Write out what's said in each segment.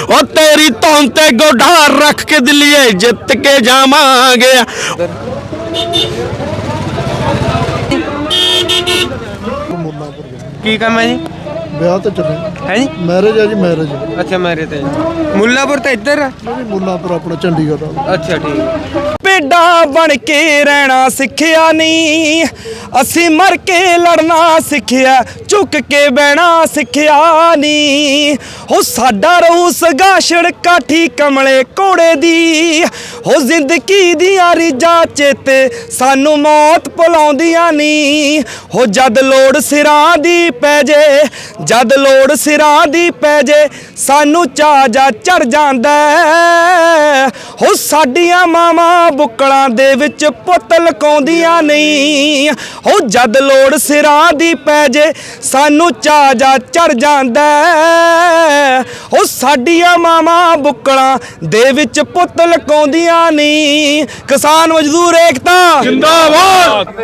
ਉਹ ਤੇਰੀ ਧੌਣ ਤੇ ਗੋਡਾ ਰੱਖ ਕੇ ਦਿੱਲੀਏ ਜਿੱਤ ਕੇ ਜਾਵਾਂਗੇ। ਕੀ ਕੰਮ ਹੈ ਜੀ? ਵਿਆਹ ਤੇ ਚੱਲੇ। ਹੈ ਜੀ? ਮੈਰਿਜ ਹੈ ਜੀ ਮੈਰਿਜ ਅੱਛਾ ਮੇਰੇ ਤੇ। ਮੁੱਲਾਪੁਰ ਤਾਂ ਇੱਧਰ ਆ? ਮੁੱਲਾਪੁਰ ਆਪਣਾ ਚੰਡੀਗੜ੍ਹ ਆ ਅੱਛਾ ਠੀਕ। ਹੈ ਬਣ ਕੇ ਰਹਿਣਾ ਸਿੱਖਿਆ ਨਹੀਂ। ਅਸੀਂ ਮਰ ਕੇ ਲੜਨਾ ਸਿੱਖਿਆ ਝੁੱਕ ਕੇ ਬਹਿਣਾ ਸਿੱਖਿਆ ਨਹੀਂ। ਹੋ ਸਾਡਾ ਰਹੂ ਸਗਾਸ਼ੜ ਕਾਠੀ ਕਮਲੇ ਕੋੜੇ ਦੀ। ਹੋ ਜ਼ਿੰਦਗੀ ਦੀਆਂ ਰੀਜਾਂ ਚੇਤੇ ਸਾਨੂੰ ਮੌਤ ਭੁਲਾਉਂਦੀਆਂ ਨਹੀਂ। ਹੋ ਜਦ ਲੋੜ ਸਿਰਾਂ ਦੀ ਪੈ ਜੇ, ਜਦ ਲੋੜ ਸਿਰਾਂ ਦੀ ਪੈ ਜੇ, ਸਾਨੂੰ ਚਾਜਾ ਚੜ ਜਾਂਦਾ ਹੈ। ਹੋ ਸਾਡੀਆਂ ਮਾਵਾਂ ਬੁੱਕਲਾਂ ਦੇ ਵਿੱਚ ਪੁੱਤ ਲਕਾਉਂਦੀਆਂ ਨਹੀਂ। ਹੋ ਜਦ ਲੋੜ ਸਿਰਾਂ ਦੀ ਪੈ ਜੇ ਸਾਨੂੰ ਚਾਜਾ ਚੜ ਜਾਂਦਾ ਹੈ। ਸਾਡੀਆਂ ਮਾਵਾਂ ਬੁੱਕਲਾਂ ਦੇ ਵਿੱਚ ਪੁੱਤ ਲਕਾਉਂਦੀਆਂ ਨਹੀਂ। ਕਿਸਾਨ ਮਜ਼ਦੂਰ ਏਕਤਾ। ਜਿੰਦਾਬਾਦ।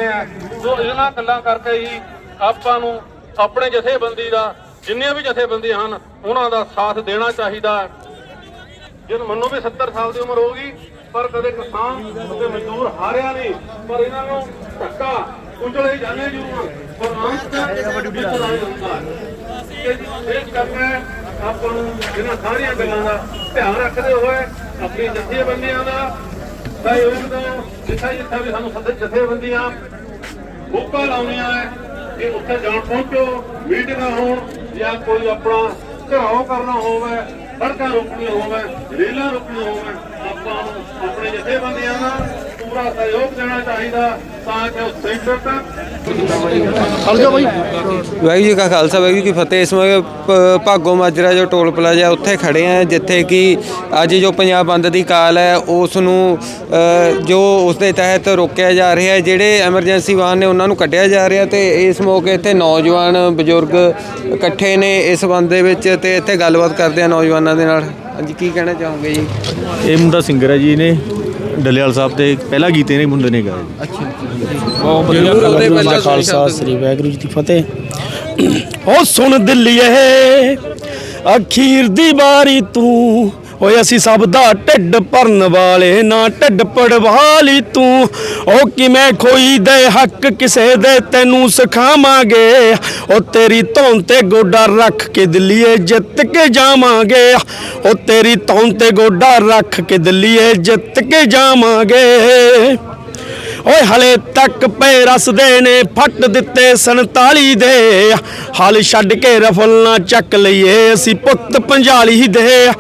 ਸੋ ਇਹਨਾਂ ਗੱਲਾਂ ਕਰਕੇ ਹੀ ਆਪਾਂ ਨੂੰ ਆਪਣੇ ਜਥੇਬੰਦੀ ਦਾ ਜਿੰਨੀਆਂ ਵੀ ਜਥੇਬੰਦੀਆਂ ਹਨ ਉਹਨਾਂ ਦਾ ਸਾਥ ਦੇਣਾ ਚਾਹੀਦਾ ਜਦ ਮੰਨੋ ਵੀ 70 ਸਾਲ ਦੀ ਉਮਰ ਹੋਗੀ ਪਰ ਕਦੇ ਕਿਸਾਨ ਤੇ ਮਜ਼ਦੂਰ ਹਾਰਿਆ ਨਹੀਂ ਪਰ ਇਹਨਾਂ ਨੂੰ ਧੱਕਾ ਕੁਚਲੇ ਜਾਣੇ ਜ਼ਰੂਰ ਪਰ ਅੰਤ ਤੱਕ ਜਿੱਤਣਾ ਹੀ ਹੁੰਦਾ ਇਹ ਕਰਕੇ ਆਪਾਂ ਨੂੰ ਇਹਨਾਂ ਸਾਰੀਆਂ ਗੱਲਾਂ ਦਾ ਧਿਆਨ ਰੱਖਦੇ ਹੋਏ ਆਪਣੀ ਜਥੇਬੰਦੀਆਂ ਦਾ ਸਹਿਯੋਗ ਦਾ ਜਿੱਥੇ ਜਿੱਥੇ ਵੀ ਸਾਨੂੰ ਸੱਦੇ ਜਥੇਬੰਦੀਆਂ ਬੁੱਕਾਂ ਲਾਉਣੀਆਂ ਹੈ ਕਿ ਉੱਥੇ ਜਾਣ ਪਹੁੰਚੋ ਮੀਟਿੰਗਾਂ ਹੋਣ ਜਾਂ ਕੋਈ ਆਪਣਾ ਘਰਾਓ ਕਰਨਾ ਹੋਵੇ ਸੜਕਾਂ ਰੋਕਣੀਆਂ ਹੋਵੇ ਰੇਲਾਂ ਰੋਕਣੀਆਂ ਹੋਵੇ ਆਪਾਂ ਨੂੰ ਆਪਣੇ ਜਥੇਬੰਦੀਆਂ ਦਾ ਪੂਰਾ ਸਹਿਯੋਗ ਦੇਣਾ ਚਾਹੀਦਾ ਤਾਂ ਕਿ ਉਹ ਸੈਂਟਰ ਤੱਕ ਵਾਹਿਗੁਰੂ ਜੀ ਕਾ ਖਾਲਸਾ ਵਾਹਿਗੁਰੂ ਜੀ ਕੀ ਫਤਿਹ। ਇਸ ਪ- ਭਾਗੋ ਮਾਜਰਾ ਜੋ ਟੋਲ ਪਲਾਜ਼ਾ ਉੱਥੇ ਖੜੇ ਆ ਜਿੱਥੇ ਕਿ ਅੱਜ ਜੋ ਪੰਜਾਬ ਬੰਦ ਦੀ ਕਾਲ ਹੈ ਉਸ ਨੂੰ ਜੋ ਉਸ ਦੇ ਤਹਿਤ ਰੋਕਿਆ ਜਾ ਰਿਹਾ ਹੈ ਜਿਹੜੇ ਐਮਰਜੈਂਸੀ ਵਾਹਨ ਨੇ ਉਹਨਾਂ ਨੂੰ ਕੱਢਿਆ ਜਾ ਰਿਹਾ ਤੇ ਇਸ ਮੌਕੇ ਇੱਥੇ ਨੌਜਵਾਨ ਬਜ਼ੁਰਗ ਇਕੱਠੇ ਨੇ ਇਸ ਸੰਬੰਧ ਦੇ ਵਿੱਚ ਤੇ ਇੱਥੇ ਗੱਲਬਾਤ ਕਰਦੇ ਆ ਨੌਜਵਾਨਾਂ ਦੇ ਨਾਲ। ਹਾਂਜੀ ਕੀ ਕਹਿਣਾ ਚਾਹੋਗੇ ਜੀ? ਇਹ ਮੁੰਡਾ ਸਿੰਗਰ ਹੈ ਜੀ ਇਹਨੇ ਡੱਲੇਵਾਲ ਸਾਹਿਬ ਤੇ ਪਹਿਲਾ ਗੀਤ ਇਹਨੇ ਮੁੰਡੇ ਨੇ ਗਾਇਆ ਜੀ। ਉਹਦੇ ਜੀ ਪਹਿਲਾਂ ਕਾ ਖਾਲਸਾ ਸ੍ਰੀ ਵਾਹਿਗੁਰੂ ਜੀ ਦੀ ਫਤਿਹ। ਓ ਸੁਣ ਦਿੱਲੀਏ ਅਖੀਰ ਦੀ ਵਾਰੀ ਤੂੰ ਓਏ ਅਸੀਂ ਸਭ ਦਾ ਢਿੱਡ ਭਰਨ ਵਾਲੇ ਨਾ, ਢਿੱਡ ਪੜਵਾਲੀ ਤੂੰ। ਓ ਕਿਵੇਂ ਖੋਈ ਦੇ ਹੱਕ ਕਿਸੇ ਦੇ, ਤੈਨੂੰ ਸਿਖਾਵਾਂਗੇ। ਓ ਤੇਰੀ ਧੌਣ ਤੇ ਗੋਡਾ ਰੱਖ ਕੇ ਦਿੱਲੀਏ ਜਿੱਤ ਕੇ ਜਾਵਾਂਗੇ। ਓ ਤੇਰੀ ਧੌਣ ਤੇ ਗੋਡਾ ਰੱਖ ਕੇ ਦਿੱਲੀਏ ਜਿੱਤ ਕੇ ਜਾਵਾਂਗੇ। ਓਏ ਹਲੇ ਤੱਕ ਪਏ ਰਸਦੇ ਨੇ, ਫੱਟ ਦਿੱਤੇ 47 ਦੇ। ਹਲ ਛੱਡ ਕੇ ਰਫਲ ਨਾ ਚੱਕ ਲਈਏ, ਅਸੀਂ ਪੁੱਤ ਪੰਜਾਲੀ ਦੇ।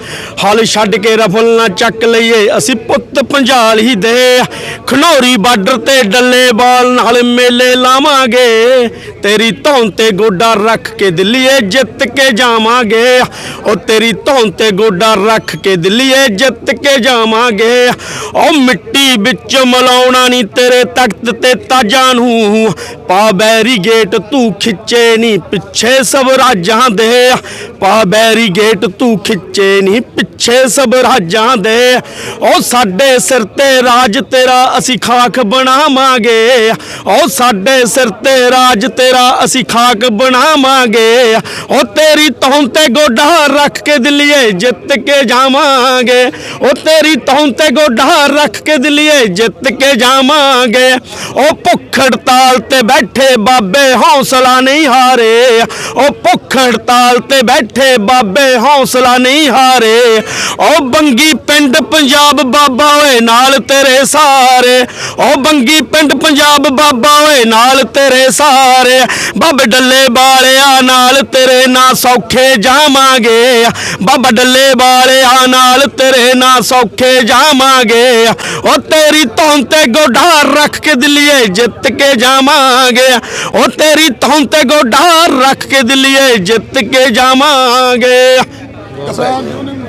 ਹਲ ਛੱਡ ਕੇ ਰਫਲ ਨਾ ਚੱਕ ਲਈਏ, ਅਸੀਂ ਪੁੱਤ ਪੰਜਾਲੀ ਦੇ। ਖਨੌਰੀ ਬਾਰਡਰ ਤੇ ਡੱਲੇ ਨਾਲ ਮੇਲੇ ਲਾਵਾਂਗੇ, ਤੇਰੀ ਧੌਣ ਤੇ ਗੋਡਾ ਰੱਖ ਕੇ ਦਿੱਲੀਏ ਜਿੱਤ ਕੇ ਜਾਵਾਂਗੇ। ਉਹ ਤੇਰੀ ਧੌਣ ਤੇ ਗੋਡਾ ਰੱਖ ਕੇ ਦਿੱਲੀਏ ਜਿੱਤ ਕੇ ਜਾਵਾਂਗੇ। ਉਹ ਮਿੱਟੀ ਵਿੱਚ ਮਲਾਉਣਾ ਨਹੀਂ ਤੇਰੇ ਤਖਤ ਤੇ ਤਾਜਾਂ ਨੂੰ ਪਾ ਬੈਰੀਗੇਟ ਤੂੰ ਖਿੱਚੇ ਨਹੀਂ, ਪਿੱਛੇ ਸਭ ਰਾਜਾਂ ਦੇ। ਪਾ ਬੈਰੀਗੇਟ ਤੂੰ ਖਿੱਚੇ ਨਹੀਂ, ਪਿੱਛੇ ਸਭ ਰਾਜਾਂ ਦੇ। ਉਹ ਸਾਡੇ ਸਿਰ ਤੇ ਰਾਜ ਤੇਰਾ ਅਸੀਂ ਖਾਕ ਬਣਾਵਾਂਗੇ। ਉਹ ਸਾਡੇ ਸਿਰ ਤੇ ਰਾਜ ਤੇਰਾ ਅਸੀਂ ਖਾਕ ਬਣਾਵਾਂਗੇ। ਉਹ ਤੇਰੀ ਧੌਣ ਤੇ ਗੋਡਾ ਰੱਖ ਕੇ ਦਿੱਲੀਏ ਜਿੱਤ ਕੇ ਜਾਵਾਂਗੇ। ਉਹ ਤੇਰੀ ਧੌਣ ਤੇ ਗੋਡਾ ਰੱਖ ਕੇ ਦਿੱਲੀਏ ਜਿੱਤ ਕੇ ਜਾਵਾਂਗੇ। ਉਹ ਭੁੱਖ ਹੜਤਾਲ ਤੇ ਬੈਠੇ ਬਾਬੇ, ਹੌਸਲਾ ਨਹੀਂ ਹਾਰੇ। ਉਹ ਭੁੱਖ ਹੜਤਾਲ ਤੇ ਬੈਠੇ ਬਾਬੇ, ਹੌਸਲਾ ਨਹੀਂ ਹਾਰੇ। ਉਹ ਬੰਗੀ ਪਿੰਡ ਪੰਜਾਬ ਬਾਬਾ ਓਏ ਨਾਲ ਤੇਰੇ ਸਾਰੇ। ਉਹ ਬੰਗੀ ਪਿੰਡ ਪੰਜਾਬ ਬਾਬਾ ਓਏ ਨਾਲ ਤੇਰੇ ਸਾਰੇ। ਬਾਬੇ ਡੱਲੇ ਵਾਲਿਆਂ ਨਾਲ ਤੇਰੇ ਨਾਲ ਸੌਖੇ ਜਾਵਾਂਗੇ। ਬਾਬਾ ਡੱਲੇ ਵਾਲਿਆਂ ਨਾਲ ਤੇਰੇ ਨਾ ਸੌਖੇ ਜਾਵਾਂਗੇ। ਉਹ ਤੇਰੀ ਧੌਣ ਤੇ ਗੋਡਾ ਰੱਖ ਕੇ ਦਿੱਲੀਏ ਜਿੱਤ ਕੇ ਜਾਵਾਂ। ਜਾਵਾਂਗੇ ਉਹ ਤੇਰੀ ਧੌਣ ਤੇ ਗੋਡਾ ਰੱਖ ਕੇ ਦਿੱਲੀਏ ਜਿੱਤ ਕੇ ਜਾਵਾਂਗੇ।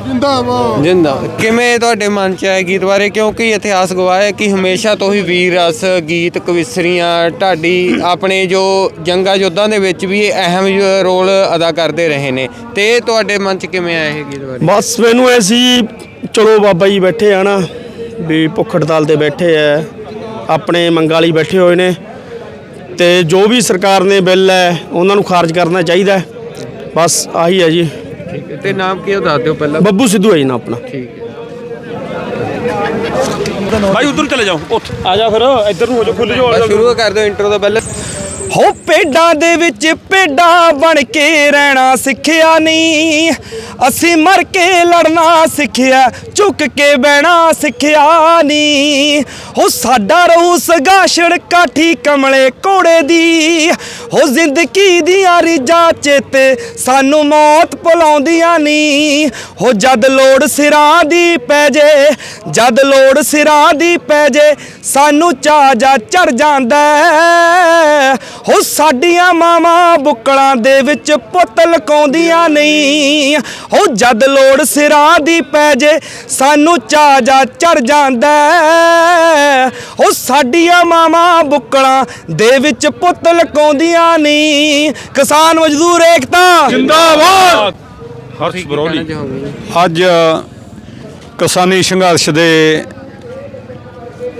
ਜਿੰਦਾਬਾਦ। ਜਿੰਦਾ ਕਿਵੇਂ ਤੁਹਾਡੇ ਮਨ ਚ ਆਇਆ ਗੀਤ ਬਾਰੇ? ਕਿਉਂਕਿ ਇਤਿਹਾਸ ਗਵਾਹ ਹੈ ਕਿ ਹਮੇਸ਼ਾ ਤੋਂ ਹੀ ਵੀਰ ਰਸ ਗੀਤ ਕਵਿਸਰੀਆਂ ਢਾਡੀ ਆਪਣੇ ਜੋ ਜੰਗਾ ਯੁੱਧਾਂ ਦੇ ਵਿੱਚ ਵੀ ਇਹ ਅਹਿਮ ਜੋ ਰੋਲ ਅਦਾ ਕਰਦੇ ਰਹੇ ਨੇ। ਤੇ ਇਹ ਤੁਹਾਡੇ ਮਨ ਚ ਕਿਵੇਂ ਆਇਆ ਇਹ ਗੀਤ ਬਾਰੇ? ਬਸ ਮੈਨੂੰ ਐਸੀ ਚਲੋ ਬਾਬਾ ਜੀ ਬੈਠੇ ਆ ਨਾ ਵੀ ਭੁੱਖ ਹੜਤਾਲ ਤੇ ਬੈਠੇ ਆ ਆਪਣੇ ਮੰਗਾਂ ਲਈ ਬੈਠੇ ਹੋਏ ਨੇ। ਤੇ ਜੋ ਵੀ ਸਰਕਾਰ ਨੇ ਬਿੱਲ ਹੈ ਉਹਨਾਂ ਨੂੰ ਖਾਰਜ ਕਰਨਾ ਚਾਹੀਦਾ ਹੈ। ਬਸ ਆਹੀ ਹੈ ਜੀ। ਠੀਕ ਹੈ ਤੇ ਨਾਮ ਕੀ ਹੈ ਉਹ ਦੱਸ ਦਿਓ ਪਹਿਲਾਂ। ਬੱਬੂ ਸਿੱਧੂ ਹੈ ਜੀ ਨਾ ਆਪਣਾ। ਠੀਕ ਹੈ। ਭਾਈ ਉਧਰ ਚਲੇ ਜਾਓ ਉੱਥੇ ਆ ਜਾ ਫਿਰ ਇੱਧਰ ਨੂੰ ਹੋ ਜਾ ਖੁੱਲ ਬਸ ਸ਼ੁਰੂ ਕਰ ਦਿਓ ਇੰਟਰੋ ਤੋਂ ਪਹਿਲਾਂ। ਹੋ ਪੇਡਾਂ ਦੇ ਵਿੱਚ ਪੇਡਾਂ ਬਣ ਕੇ ਰਹਿਣਾ ਸਿੱਖਿਆ ਨਹੀਂ। ਅਸੀਂ ਮਰ ਕੇ ਲੜਨਾ ਸਿੱਖਿਆ, ਝੁੱਕ ਕੇ ਬਹਿਣਾ ਸਿੱਖਿਆ ਨਹੀਂ। ਹੋ ਸਾਡਾ ਰਹੂ ਸਗਾਸ਼ਣ ਕਾਠੀ ਕਮਲੇ ਕੋੜੇ ਦੀ। ਹੋ ਜ਼ਿੰਦਗੀ ਦੀਆਂ ਰੀਜਾਂ ਚੇਤੇ ਸਾਨੂੰ ਮੌਤ ਭੁਲਾਉਂਦੀਆਂ ਨਹੀਂ। ਹੋ ਜਦ ਲੋੜ ਸਿਰਾਂ ਦੀ ਪੈ ਜੇ, ਜਦ ਲੋੜ ਸਿਰਾਂ ਦੀ ਪੈ ਜੇ, ਸਾਨੂੰ ਚਾਜਾ ਚੜ ਜਾਂਦਾ ਹੈ। ਸਾਡੀਆਂ ਮਾਵਾਂ ਬੁੱਕਲਾਂ ਦੇ ਵਿੱਚ ਪੁੱਤ ਲਕਾਉਂਦੀਆਂ ਨਹੀਂ ਹੋ ਜਦ ਲੋੜ ਸਿਰਾਂ ਦੀ ਪੈ ਜੇ ਸਾਨੂੰ ਚਾਜਾ ਚੜ ਜਾਂਦਾ ਹੈ। ਸਾਡੀਆਂ ਮਾਵਾਂ ਬੁੱਕਲਾਂ ਦੇ ਵਿੱਚ ਪੁੱਤ ਲਕਾਉਂਦੀਆਂ ਨਹੀਂ ਕਿਸਾਨ ਮਜ਼ਦੂਰ ਏਕਤਾ ਜਿੰਦਾਬਾਦ ਹਰਸ਼ ਬਰੋਲੀ ਜੀ? ਅੱਜ ਕਿਸਾਨੀ ਸੰਘਰਸ਼ ਦੇ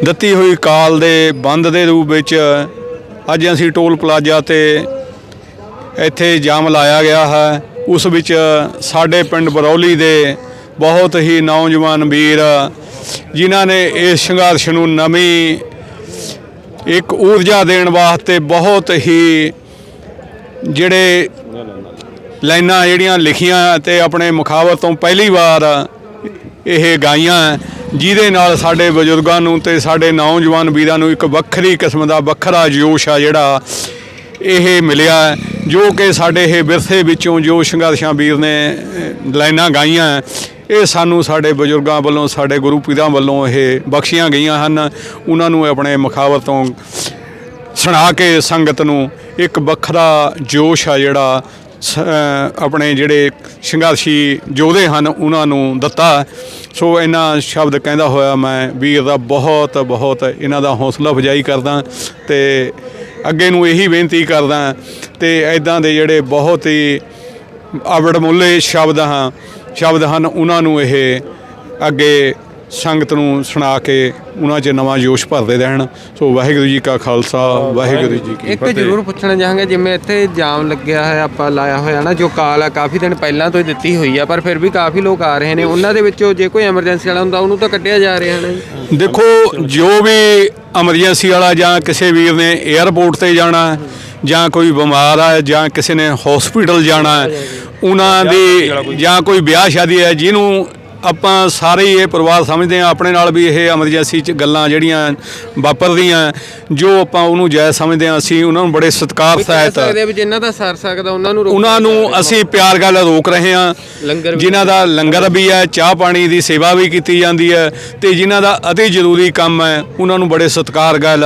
ਦਿੱਤੀ ਹੋਈ ਕਾਲ ਦੇ ਬੰਦ ਦੇ ਰੂਪ ਵਿੱਚ ਅੱਜ ਅਸੀਂ ਟੋਲ ਪਲਾਜ਼ਾ ਤੇ ਇੱਥੇ ਜਾਮ ਲਾਇਆ ਗਿਆ ਹੈ। ਉਸ ਵਿੱਚ ਸਾਡੇ ਪਿੰਡ ਬਰੌਲੀ ਦੇ ਬਹੁਤ ਹੀ ਨੌਜਵਾਨ ਵੀਰ, ਜਿਨ੍ਹਾਂ ਨੇ ਇਸ ਸੰਘਰਸ਼ ਨੂੰ ਨਵੀਂ ਇੱਕ ਊਰਜਾ ਦੇਣ ਵਾਸਤੇ ਬਹੁਤ ਹੀ ਜਿਹੜੇ ਲਾਈਨਾਂ ਜਿਹੜੀਆਂ ਲਿਖੀਆਂ ਤੇ ਆਪਣੇ ਮੁਖਾਵਤ ਤੋਂ ਪਹਿਲੀ ਵਾਰ ਇਹ ਗਾਈਆਂ ਜਿਹਦੇ ਨਾਲ ਸਾਡੇ ਬਜ਼ੁਰਗਾਂ ਨੂੰ ਤੇ ਸਾਡੇ ਨੌਜਵਾਨ ਵੀਰਾਂ ਨੂੰ ਇੱਕ ਵੱਖਰੀ ਕਿਸਮ ਦਾ ਵੱਖਰਾ ਜੋਸ਼ ਆ ਜਿਹੜਾ ਇਹ ਮਿਲਿਆ ਜੋ ਕਿ ਸਾਡੇ ਇਹ ਵਿਰਸੇ ਵਿੱਚੋਂ ਜੋ ਸੰਘਰਸ਼ਾਂ ਵੀਰ ਨੇ ਲਾਈਨਾਂ ਗਾਈਆਂ ਇਹ ਸਾਨੂੰ ਸਾਡੇ ਬਜ਼ੁਰਗਾਂ ਵੱਲੋਂ, ਸਾਡੇ ਗੁਰੂ ਪੀਰਾਂ ਵੱਲੋਂ ਇਹ ਬਖਸ਼ੀਆਂ ਗਈਆਂ ਹਨ। ਉਹਨਾਂ ਨੂੰ ਆਪਣੇ ਮੁਖਾਵਤ ਤੋਂ ਸੁਣਾ ਕੇ ਸੰਗਤ ਨੂੰ ਇੱਕ ਵੱਖਰਾ ਜੋਸ਼ ਆ ਜਿਹੜਾ ਆਪਣੇ ਜਿਹੜੇ ਸੰਘਰਸ਼ੀ ਯੋਧੇ ਹਨ, ਉਹਨਾਂ ਨੂੰ ਦਿੱਤਾ। ਸੋ ਇਹਨਾਂ ਸ਼ਬਦ ਕਹਿੰਦਾ ਹੋਇਆ ਮੈਂ, ਵੀਰ ਦਾ ਬਹੁਤ ਬਹੁਤ ਇਹਨਾਂ ਦਾ ਹੌਸਲਾ ਅਫਜਾਈ ਕਰਦਾ ਤੇ ਅੱਗੇ ਨੂੰ ਇਹੀ ਬੇਨਤੀ ਕਰਦਾ ਤੇ ਐਦਾਂ ਦੇ ਜਿਹੜੇ ਬਹੁਤ ਹੀ ਅਵੜਮੁੱਲੇ ਸ਼ਬਦ ਹਾਂ, ਸ਼ਬਦ ਹਨ, ਉਹਨਾਂ ਨੂੰ ਇਹ ਅੱਗੇ ਸੰਗਤ ਨੂੰ ਸੁਣਾ ਕੇ ਉਹਨਾਂ 'ਚ ਨਵਾਂ ਜੋਸ਼ ਭਰਦੇ ਰਹਿਣ। ਸੋ ਵਾਹਿਗੁਰੂ ਜੀ ਕਾ ਖਾਲਸਾ ਵਾਹਿਗੁਰੂ ਜੀ ਕੀ ਇੱਕ ਫਤਿਹ। ਜ਼ਰੂਰ ਪੁੱਛਣਾ ਚਾਹਾਂਗੇ ਜਿਵੇਂ ਇੱਥੇ ਜਾਮ ਲੱਗਿਆ ਹੈ ਆਪਾਂ ਲਾਇਆ ਹੋਇਆ ਨਾ ਜੋ ਕਾਲ ਆ ਕਾਫੀ ਦਿਨ ਪਹਿਲਾਂ ਤੋਂ ਹੀ ਦਿੱਤੀ ਹੋਈ ਆ ਪਰ ਫਿਰ ਵੀ ਕਾਫੀ ਲੋਕ ਆ ਰਹੇ ਨੇ। ਉਹਨਾਂ ਦੇ ਵਿੱਚੋਂ ਜੇ ਕੋਈ ਐਮਰਜੈਂਸੀ ਵਾਲਾ ਹੁੰਦਾ ਉਹਨੂੰ ਤਾਂ ਕੱਢਿਆ ਜਾ ਰਿਹਾ ਜੀ। ਦੇਖੋ ਜੋ ਵੀ ਐਮਰਜੈਂਸੀ ਵਾਲਾ ਜਾਂ ਕਿਸੇ ਵੀਰ ਨੇ 에ਅਰਪੋਰਟ ਤੇ ਜਾਣਾ ਹੈ, ਜਾਂ ਕੋਈ ਬਿਮਾਰ ਆ ਜਾਂ ਕਿਸੇ ਨੇ ਹਸਪੀਟਲ ਜਾਣਾ ਹੈ, ਉਹਨਾਂ ਦੀ ਜਾਂ ਕੋਈ ਵਿਆਹ ਸ਼ਾਦੀ ਹੈ ਜਿਹਨੂੰ ਆਪਾਂ ਸਾਰੇ ਇਹ ਪਰਿਵਾਰ ਸਮਝਦੇ ਆ ਆਪਣੇ ਨਾਲ ਵੀ ਇਹ ਐਮਰਜੈਂਸੀ ਚ ਗੱਲਾਂ ਜਿਹੜੀਆਂ ਵਾਪਰਦੀਆਂ ਜੋ ਆਪਾਂ ਉਹਨੂੰ ਜਾਇਜ਼ ਸਮਝਦੇ ਆ ਅਸੀਂ ਉਹਨਾਂ ਨੂੰ ਬੜੇ ਸਤਿਕਾਰ ਸਹਿਤ ਸਕਦੇ ਆ ਵੀ ਜਿਨ੍ਹਾਂ ਦਾ ਸਰ ਸਕਦਾ ਉਹਨਾਂ ਨੂੰ ਉਹਨਾਂ। ਅਸੀਂ ਪਿਆਰ ਗੱਲ ਰੋਕ ਰਹੇ ਵੀ ਜਿਨ੍ਹਾਂ ਦਾ ਲੰਗਰ ਵੀ ਹੈ ਚਾਹ ਪਾਣੀ ਦੀ ਸੇਵਾ ਵੀ ਕੀਤੀ ਜਾਂਦੀ ਹੈ ਤੇ ਜਿਨ੍ਹਾਂ ਦਾ ਅਤੀ ਜ਼ਰੂਰੀ ਕੰਮ ਹੈ ਉਹਨਾਂ ਨੂੰ ਬੜੇ ਸਤਿਕਾਰ ਗੱਲ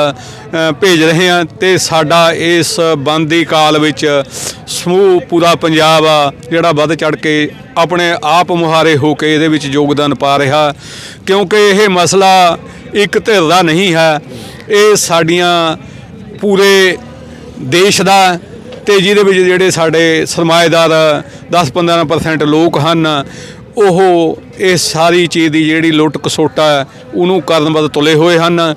ਭੇਜ ਰਹੇ ਹਾਂ ਤੇ ਸਾਡਾ ਇਸ ਬੰਦੀ ਕਾਲ ਵਿੱਚ ਸਮੂਹ ਪੂਰਾ ਪੰਜਾਬ ਆ ਜਿਹੜਾ ਵੱਧ ਚੜ ਕੇ ਆਪਣੇ ਆਪ ਮੁਹਾਰੇ ਹੋ ਕੇ ਇਹਦੇ ਵਿੱਚ ਯੋਗਦਾਨ ਪਾ ਰਿਹਾ, ਕਿਉਂਕਿ ਇਹ ਮਸਲਾ ਇੱਕ ਧਿਰ ਦਾ ਨਹੀਂ ਹੈ। ਇਹ ਸਾਡੀਆਂ ਪੂਰੇ ਦੇਸ਼ ਦਾ ਤੇ ਜਿਹਦੇ ਵਿੱਚ ਜਿਹੜੇ ਸਾਡੇ ਸਰਮਾਏਦਾਰ 10-15% ਲੋਕ ਹਨ ਉਹ ਇਹ ਸਾਰੀ ਚੀਜ਼ ਦੀ ਜਿਹੜੀ ਲੁੱਟ ਕਸੋਟਾ ਹੈ, ਉਹਨੂੰ ਕਰਨ ਵੱਲ ਤੁਲੇ ਹੋਏ ਹਨ।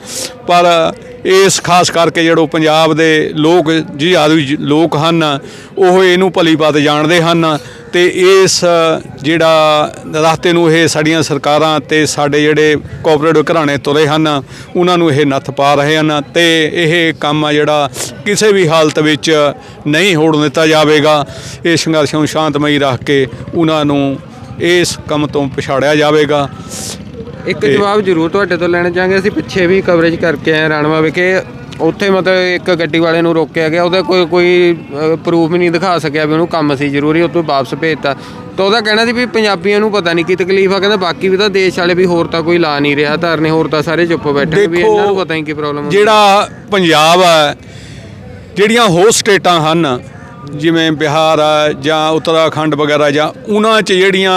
ਪਰ ਇਸ ਖਾਸ ਕਰਕੇ ਜਿਹੜੋ ਪੰਜਾਬ ਦੇ ਲੋਕ ਜਿਹਾਦਵੀ ਲੋਕ ਹਨ, ਉਹ ਇਹਨੂੰ ਭਲੀ ਬਾਤ ਜਾਣਦੇ ਹਨ ਤੇ ਇਸ ਜਿਹੜਾ ਰਸਤੇ ਨੂੰ ਇਹ ਸਾਡੀਆਂ ਸਰਕਾਰਾਂ ਤੇ ਸਾਡੇ ਜਿਹੜੇ ਕੋਆਪਰੇਟਿਵ ਘਰਾਣੇ ਤੁਰੇ ਹਨ, ਉਹਨਾਂ ਨੂੰ ਇਹ ਨੱਥ ਪਾ ਰਹੇ ਹਨ ਤੇ ਇਹ ਕੰਮ ਆ ਜਿਹੜਾ ਕਿਸੇ ਵੀ ਹਾਲਤ ਵਿੱਚ ਨਹੀਂ ਹੋਣ ਦਿੱਤਾ ਜਾਵੇਗਾ। ਇਹ ਸੰਘਰਸ਼ ਨੂੰ ਸ਼ਾਂਤਮਈ ਰੱਖ ਕੇ ਉਹਨਾਂ ਨੂੰ ਇਸ ਕੰਮ ਤੋਂ ਪਛਾੜਿਆ ਜਾਵੇਗਾ। ਇੱਕ ਜਵਾਬ ਜ਼ਰੂਰ ਤੁਹਾਡੇ ਤੋਂ ਲੈਣਾ ਚਾਹਾਂਗੇ। ਅਸੀਂ ਪਿੱਛੇ ਵੀ ਕਵਰੇਜ ਕਰਕੇ ਆਏ ਰਾਣਵਾ ਵਿਖੇ। ਉੱਥੇ ਮਤਲਬ ਇੱਕ ਗੱਡੀ ਵਾਲੇ ਨੂੰ ਰੋਕਿਆ ਗਿਆ। ਉਹਦਾ ਕੋਈ ਕੋਈ ਪ੍ਰੂਫ ਵੀ ਨਹੀਂ ਦਿਖਾ ਸਕਿਆ ਵੀ ਉਹਨੂੰ ਕੰਮ ਸੀ ਜ਼ਰੂਰੀ। ਉਹ ਤੋਂ ਵਾਪਸ ਭੇਜਤਾ। ਤਾਂ ਉਹਦਾ ਕਹਿਣਾ ਸੀ ਵੀ ਪੰਜਾਬੀਆਂ ਨੂੰ ਪਤਾ ਨਹੀਂ ਕੀ ਤਕਲੀਫ ਆ। ਕਹਿੰਦਾ ਬਾਕੀ ਵੀ ਤਾਂ ਦੇਸ਼ ਵਾਲੇ ਵੀ ਹੋਰ ਤਾਂ ਕੋਈ ਲਾ ਨਹੀਂ ਰਿਹਾ। ਧਰਨੇ ਹੋਰ ਤਾਂ ਸਾਰੇ ਚੁੱਪ ਬੈਠੇ ਵੀ ਇਹਨਾਂ ਨੂੰ ਪਤਾ ਨਹੀਂ ਕੀ ਪ੍ਰੋਬਲਮ ਜਿਹੜਾ ਪੰਜਾਬ ਹੈ ਜਿਹੜੀਆਂ ਹੋਰ ਸਟੇਟਾਂ ਹਨ ਜਿਵੇਂ ਬਿਹਾਰ ਆ ਜਾਂ ਉੱਤਰਾਖੰਡ ਵਗੈਰਾ ਜਾਂ ਉਹਨਾਂ 'ਚ ਜਿਹੜੀਆਂ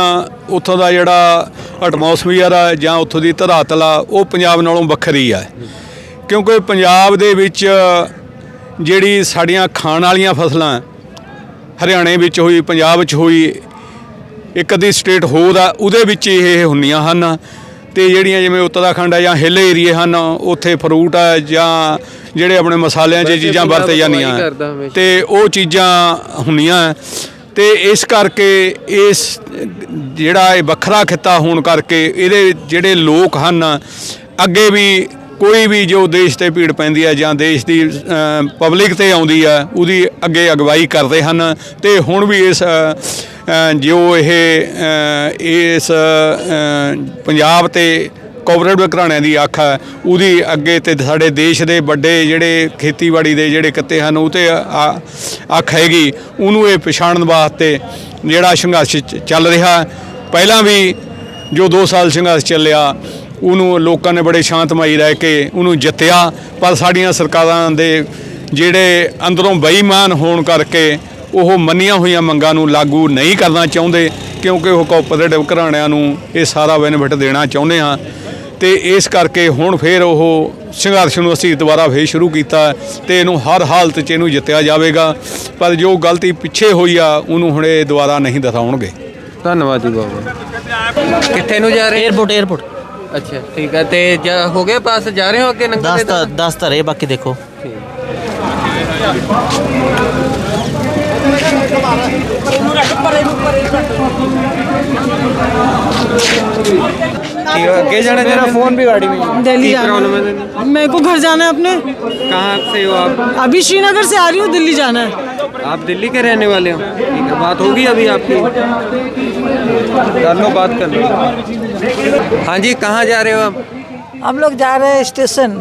ਉੱਥੋਂ ਦਾ ਜਿਹੜਾ ਐਟਮੋਸਫੀਅਰ ਆ ਜਾਂ ਉੱਥੋਂ ਦੀ ਧਰਾਤਲ ਆ, ਉਹ ਪੰਜਾਬ ਨਾਲੋਂ ਵੱਖਰੀ ਆ। ਕਿਉਂਕਿ ਪੰਜਾਬ ਦੇ ਵਿੱਚ ਜਿਹੜੀ ਸਾਡੀਆਂ ਖਾਣ ਵਾਲੀਆਂ ਫਸਲਾਂ, ਹਰਿਆਣੇ ਵਿੱਚ ਹੋਈ, ਪੰਜਾਬ 'ਚ ਹੋਈ, ਇੱਕ ਅੱਧੀ ਸਟੇਟ ਹੋਰ ਆ, ਉਹਦੇ ਵਿੱਚ ਇਹ ਹੁੰਦੀਆਂ ਹਨ। ਤੇ ਜਿਹੜੀਆਂ ਜਿਵੇਂ ਉੱਤਰਾਖੰਡ ਆ ਜਾਂ ਹਿੱਲ ਏਰੀਏ ਹਨ ਉੱਥੇ ਫਰੂਟ ਆ ਜਾਂ ਜਿਹੜੇ ਆਪਣੇ ਮਸਾਲਿਆਂ 'ਚ ਚੀਜ਼ਾਂ ਵਰਤੇ ਜਾਂਦੀਆਂ। ਤੇ ਉਹ ਚੀਜ਼ਾਂ ਹੁੰਦੀਆਂ ਤੇ ਇਸ ਕਰਕੇ ਇਸ ਜਿਹੜਾ ਇਹ ਵੱਖਰਾ ਖਿੱਤਾ ਹੋਣ ਕਰਕੇ ਇਹਦੇ ਜਿਹੜੇ ਲੋਕ ਹਨ ਅੱਗੇ ਵੀ ਕੋਈ ਵੀ ਜੋ ਦੇਸ਼ ਤੇ ਭੀੜ ਪੈਂਦੀ ਹੈ ਜਾਂ ਦੇਸ਼ ਦੀ ਪਬਲਿਕ ਤੇ ਆਉਂਦੀ ਹੈ ਉਹਦੀ ਅੱਗੇ ਅਗਵਾਈ ਕਰਦੇ ਹਨ। ਤੇ ਹੁਣ ਵੀ ਇਸ ਜੋ ਇਹ ਇਸ ਪੰਜਾਬ ਤੇ ਕੋਆਪਰੇਟਿਵ ਘਰਾਣਿਆਂ ਦੀ ਅੱਖ ਹੈ ਉਹਦੀ ਅੱਗੇ ਤੇ ਸਾਡੇ ਦੇਸ਼ ਦੇ ਵੱਡੇ ਜਿਹੜੇ ਖੇਤੀਬਾੜੀ ਦੇ ਜਿਹੜੇ ਕਿੱਤੇ ਹਨ, ਉਹ ਤੇ ਅੱਖ ਹੈਗੀ। ਉਹਨੂੰ ਇਹ ਪਛਾਣਨ ਵਾਸਤੇ ਜਿਹੜਾ ਸੰਘਰਸ਼ ਚੱਲ ਰਿਹਾ। ਪਹਿਲਾਂ ਵੀ ਜੋ 2 ਸਾਲ ਸੰਘਰਸ਼ ਚੱਲਿਆ ਉਹਨੂੰ ਲੋਕਾਂ ਨੇ ਬੜੇ ਸ਼ਾਂਤਮਈ ਰਹਿ ਕੇ ਉਹਨੂੰ ਜਿੱਤਿਆ। ਪਰ ਸਾਡੀਆਂ ਸਰਕਾਰਾਂ ਦੇ ਜਿਹੜੇ ਅੰਦਰੋਂ ਬੇਈਮਾਨ ਹੋਣ ਕਰਕੇ ਉਹ ਮੰਨੀਆਂ ਹੋਈਆਂ ਮੰਗਾਂ ਨੂੰ ਲਾਗੂ ਨਹੀਂ ਕਰਨਾ ਚਾਹੁੰਦੇ ਕਿਉਂਕਿ ਉਹ ਕੋਆਪਰੇਟਿਵ ਘਰਾਣਿਆਂ ਨੂੰ ਇਹ ਸਾਰਾ ਬੈਨੀਫਿਟ ਦੇਣਾ ਚਾਹੁੰਦੇ ਆ ਤੇ ਇਸ ਕਰਕੇ ਹੁਣ ਫੇਰ ਉਹ ਸੰਘਰਸ਼ ਨੂੰ ਅਸੀਂ ਦੁਬਾਰਾ ਫੇਰ ਸ਼ੁਰੂ ਕੀਤਾ ਤੇ ਇਹਨੂੰ ਹਰ ਹਾਲਤ 'ਚ ਇਹਨੂੰ ਜਿੱਤਿਆ ਜਾਵੇਗਾ। ਪਰ ਜੋ ਗਲਤੀ ਪਿੱਛੇ ਹੋਈ ਆ ਉਹਨੂੰ ਹੁਣ ਇਹ ਦੁਬਾਰਾ ਨਹੀਂ ਦਿਖਾਉਣਗੇ। ਧੰਨਵਾਦ ਜੀ ਬਾਬਾ ਕਿੱਥੇ ਨੂੰ ਜਾ ਰਹੇ? 에어ਪੋਰਟ 에어ਪੋਰਟ ਅੱਛਾ ਠੀਕ ਹੈ ਤੇ ਜਾ- ਹੋ ਗਏ ਪਾਸ ਜਾ ਰਹੇ ਹੋ ਅੱਗੇ ਨੰਗਾ दस ਦੇ तर दस तर है बाकी देखो ठीक है ਅੱਗੇ ਜਾਣਾ ਮੇਰਾ ਫੋਨ ਵੀ गाड़ी में दिल्ली की प्रॉब्लम है जाना है मेरे को घर जाना है अपने कहाँ से हो आप अभी श्रीनगर से आ रही हूँ दिल्ली जाना है आप दिल्ली के रहने वाले हो ठीक है बात होगी अभी आपकी कर लो बात कर लो हाँ जी कहाँ जा रहे हो आप? हम लोग जा रहे हैं स्टेशन।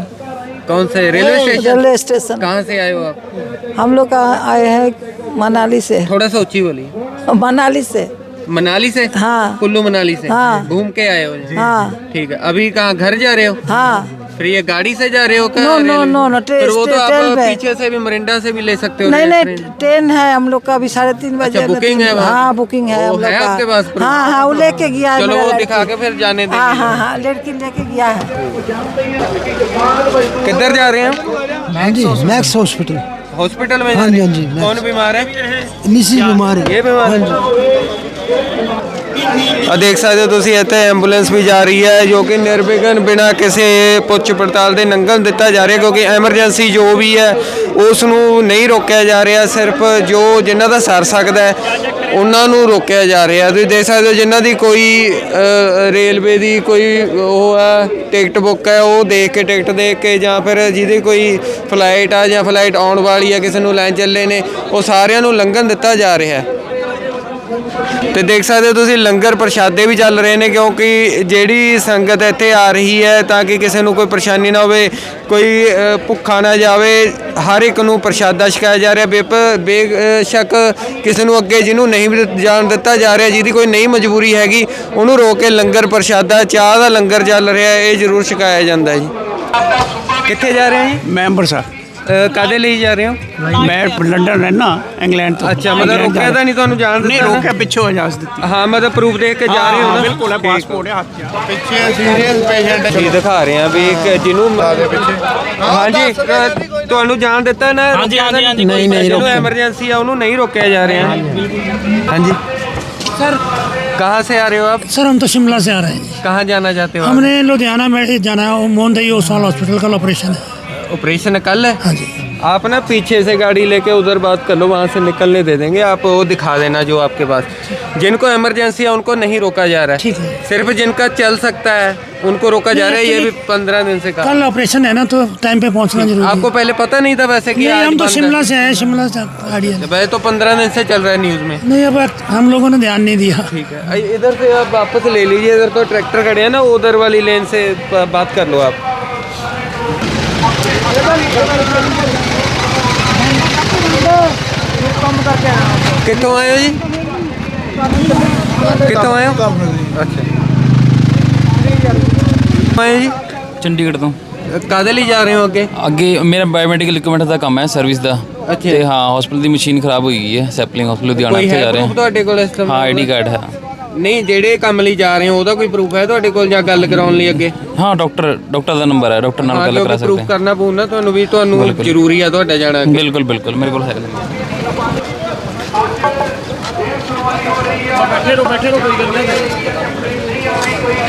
कौन से रेलवे स्टेशन? Railway station. कहाँ से आए हो आप? हम लोग आए हैं मनाली से। थोड़ा सा ऊँची वाली मनाली से। मनाली से? हाँ। कुल्लू मनाली से? हाँ। घूम के आए हो? हाँ। ठीक है। अभी कहाँ घर जा रहे हो? हाँ। फिर ये गाड़ी से जा रहे हो नो, नो, नो, नो, ट्रे- फिर वो तो आप पीछे से भी मरिंडा से भी ले सकते हो नहीं नहीं ट्रेन। ट्रेन है हम लोग का अभी साढ़े तीन बजे अच्छा, बुकिंग है हाँ बुकिंग है हम लोग आपके पास हाँ हाँ वो लेके गया है चलो वो दिखा के फिर जाने देंगे। हाँ हाँ हाँ लड़की लेके गया है। किधर जा रहे हैं हम हाँ जी मैक्स हॉस्पिटल। हॉस्पिटल में हाँ जी, हाँ जी, कौन बीमार है? मिसिस बीमार है। ये बीमार ਆ ਦੇਖ ਸਕਦੇ ਹੋ ਤੁਸੀਂ, ਇੱਥੇ ਐਂਬੂਲੈਂਸ ਵੀ ਜਾ ਰਹੀ ਹੈ, ਜੋ ਕਿ ਨਿਰਵਿਘਨ ਬਿਨਾ ਕਿਸੇ ਪੁੱਛ ਪੜਤਾਲ ਦੇ ਨੰਗਲ ਦਿੱਤਾ ਜਾ ਰਿਹਾ, ਕਿਉਂਕਿ ਐਮਰਜੈਂਸੀ ਜੋ ਵੀ ਹੈ ਉਸ ਨੂੰ ਨਹੀਂ ਰੋਕਿਆ ਜਾ ਰਿਹਾ, ਸਿਰਫ ਜੋ ਜਿਨ੍ਹਾਂ ਦਾ ਸਰ ਸਕਦਾ ਹੈ, ਉਹਨਾਂ ਨੂੰ ਰੋਕਿਆ ਜਾ ਰਿਹਾ। ਤੁਸੀਂ ਦੇਖ ਸਕਦੇ ਹੋ, ਜਿਨ੍ਹਾਂ ਦੀ ਕੋਈ ਰੇਲਵੇ ਦੀ ਕੋਈ ਉਹ ਹੈ, ਟਿਕਟ ਬੁੱਕ ਹੈ, ਉਹ ਦੇਖ ਕੇ, ਟਿਕਟ ਦੇਖ ਕੇ, ਜਾਂ ਫਿਰ ਜਿਹਦੀ ਕੋਈ ਫਲਾਈਟ ਆ ਜਾਂ ਫਲਾਈਟ ਆਉਣ ਵਾਲੀ ਆ, ਕਿਸੇ ਨੂੰ ਲੈਣ ਚੱਲੇ ਨੇ, ਉਹ ਸਾਰਿਆਂ ਨੂੰ ਲੰਘਣ ਦਿੱਤਾ ਜਾ ਰਿਹਾ ਹੈ। ਤੇ ਦੇਖ ਸਕਦੇ ਹੋ ਤੁਸੀਂ ਲੰਗਰ ਪ੍ਰਸ਼ਾਦੇ ਵੀ ਚੱਲ ਰਹੇ ਨੇ, ਕਿਉਂਕਿ ਜਿਹੜੀ ਸੰਗਤ ਇੱਥੇ ਆ ਰਹੀ ਹੈ ਤਾਂ ਕਿ ਕਿਸੇ ਨੂੰ ਕੋਈ ਪਰੇਸ਼ਾਨੀ ਨਾ ਹੋਵੇ, ਕੋਈ ਭੁੱਖਾ ਨਾ ਜਾਵੇ, ਹਰ ਇੱਕ ਨੂੰ ਪ੍ਰਸ਼ਾਦਾ ਛਕਾਇਆ ਜਾ ਰਿਹਾ। ਬੇਪ, ਬੇਸ਼ੱਕ ਕਿਸੇ ਨੂੰ ਅੱਗੇ ਜਿਹਨੂੰ ਨਹੀਂ ਵੀ ਜਾਣ ਦਿੱਤਾ ਜਾ ਰਿਹਾ, ਜਿਹਦੀ ਕੋਈ ਨਹੀਂ ਮਜਬੂਰੀ ਹੈਗੀ, ਉਹਨੂੰ ਰੋਕ ਕੇ ਲੰਗਰ ਪ੍ਰਸ਼ਾਦਾ, ਚਾਹ ਦਾ ਲੰਗਰ ਚੱਲ ਰਿਹਾ, ਇਹ ਜ਼ਰੂਰ ਛਕਾਇਆ ਜਾਂਦਾ ਜੀ। ਕਿੱਥੇ ਜਾ ਰਹੇ ਹੋ ਜੀ? ਮੈਂ ਅੰਮ੍ਰਿਤਸਰ। ਅ, ਕਾਹਦੇ ਲਈ ਜਾ ਰਹੇ ਹੋ ਮੈਂ ਲੰਡਨ ਰਹਿਣਾ ਇੰਗਲੈਂਡ ਤੋਂ ਅੱਛਾ ਮਤਲਬ ਇੰਗਲੈਂਡ ਰੋਕਿਆ ਤਾਂ ਨਹੀਂ ਤੁਹਾਨੂੰ ਜਾਣ ਨਹੀਂ ਦਿੱਤਾ ਨਾ? ਰੋਕਿਆ ਪਿੱਛੋਂ ਇਜਾਜ਼ਤ ਦਿੱਤੀ ਹਾਂ ਮਤਲਬ ਪ੍ਰੂਫ ਦੇਖ ਕੇ ਜਾ ਰਹੇ ਹੋ ਨਾ ਬਿਲਕੁਲ ਹੈ ਠੀਕ। ਪਾਸਪੋਰਟ ਹੈ ਹੱਥ 'ਚ ਜੀ ਦਿਖਾ ਰਹੇ ਆ ਵੀ ਇੱਕ ਜਿਹਨੂੰ ਹਾਂਜੀ ਅ, ਤੁਹਾਨੂੰ ਜਾਣ ਦਿੱਤਾ ਨਾ ਹਾਂਜੀ, ਰੋਕਿਆ ਤਾਂ ਹਾਂਜੀ, ਹਾਂਜੀ, ਨਹੀਂ ਕੋਈ ਨਹੀਂ ਰੋਕਿਆ। ਐਮਰਜੈਂਸੀ ਆ ਉਹਨੂੰ ਨਹੀਂ ਰੋਕਿਆ ਜਾ ਰਿਹਾ ਹਾਂਜੀ सर कहाँ से आ रहे हो आप सर हम तो शिमला से आ रहे हैं कहाँ जाना चाहते हो आप? हमने लुधियाना में जाना है वो मोहन दही ओसवाल हॉस्पिटल का ऑपरेशन है ऑपरेशन कल है? हाँ जी। आप ना पीछे से गाड़ी लेके उधर बात कर लो वहाँ से निकलने दे देंगे। आप वो दिखा देना जो आपके पास। जिनको इमरजेंसी है उनको नहीं रोका जा रहा है। ठीक है। सिर्फ़ जिनका चल सकता है उनको रोका जा रहा है ये भी पंद्रह दिन से कल ऑपरेशन है ना तो टाइम पे पहुँचना ज़रूरी आपको पहले पता नहीं था वैसे कि हम तो शिमला से आए शिमला से गाड़ी है वैसे तो पंद्रह दिन से चल रहा है न्यूज़ में। नहीं अब हम लोगों ने ध्यान नहीं दिया। ठीक है। इधर से आप वापस ले लीजिए इधर तो ट्रैक्टर खड़े हैं ना उधर वाली लेन से बात कर लो आप। ਕਿੱਥੋਂ ਆਏ ਹੋ ਜੀ? ਕਿੱਥੋਂ ਆਏ ਹੋ? ਅੱਛਾ। ਆਏ ਜੀ? ਚੰਡੀਗੜ੍ਹ ਤੋਂ। ਕਾਦੇ ਲਈ ਜਾ ਰਹੇ ਹੋ ਅੱਗੇ? ਅੱਗੇ ਮੇਰਾ ਬਾਇਓਮੈਡੀਕਲ ਇਕਵਿਪਮੈਂਟ ਦਾ ਕੰਮ ਹੈ ਸਰਵਿਸ ਦਾ। ਅੱਛਾ। ਤੇ ਹਾਂ ਹਸਪੀਟਲ ਦੀ ਮਸ਼ੀਨ ਖਰਾਬ ਹੋਈ ਗਈ ਹੈ ਸੈਪਲਿੰਗ ਹਸਪੀਟਲ ਲੁਧਿਆਣਾ ਹੈ ਜਾ ਰਹੇ ਹਾਂ। ਤੁਹਾਡੇ ਕੋਲ ਇਸ ਤਰ੍ਹਾਂ ਹਾਂ ਆਈਡੀ ਕਾਰਡ ਹੈ। ਨਹੀਂ ਜਿਹੜੇ ਕੰਮ ਲਈ ਜਾ ਰਹੇ ਹੋ ਉਹਦਾ ਕੋਈ ਪ੍ਰੂਫ ਹੈ ਤੁਹਾਡੇ ਕੋਲ ਜਾਂ ਗੱਲ ਕਰਾਉਣ ਲਈ ਅੱਗੇ? ਹਾਂ ਡਾਕਟਰ ਡਾਕਟਰ ਦਾ ਨੰਬਰ ਹੈ ਡਾਕਟਰ ਨਾਲ ਗੱਲ ਕਰਾ ਸਕਦੇ। ਪ੍ਰੂਫ ਕਰਨਾ ਪਊ ਨਾ ਤੁਹਾਨੂੰ ਵੀ ਤੁਹਾਨੂੰ ਜ਼ਰੂਰੀ ਆ ਤੁਹਾਡਾ ਜਾਣਾ ਬਿਲਕੁਲ ਬਿਲਕੁਲ ਮੇਰੇ ਕੋਲ ਹੈ।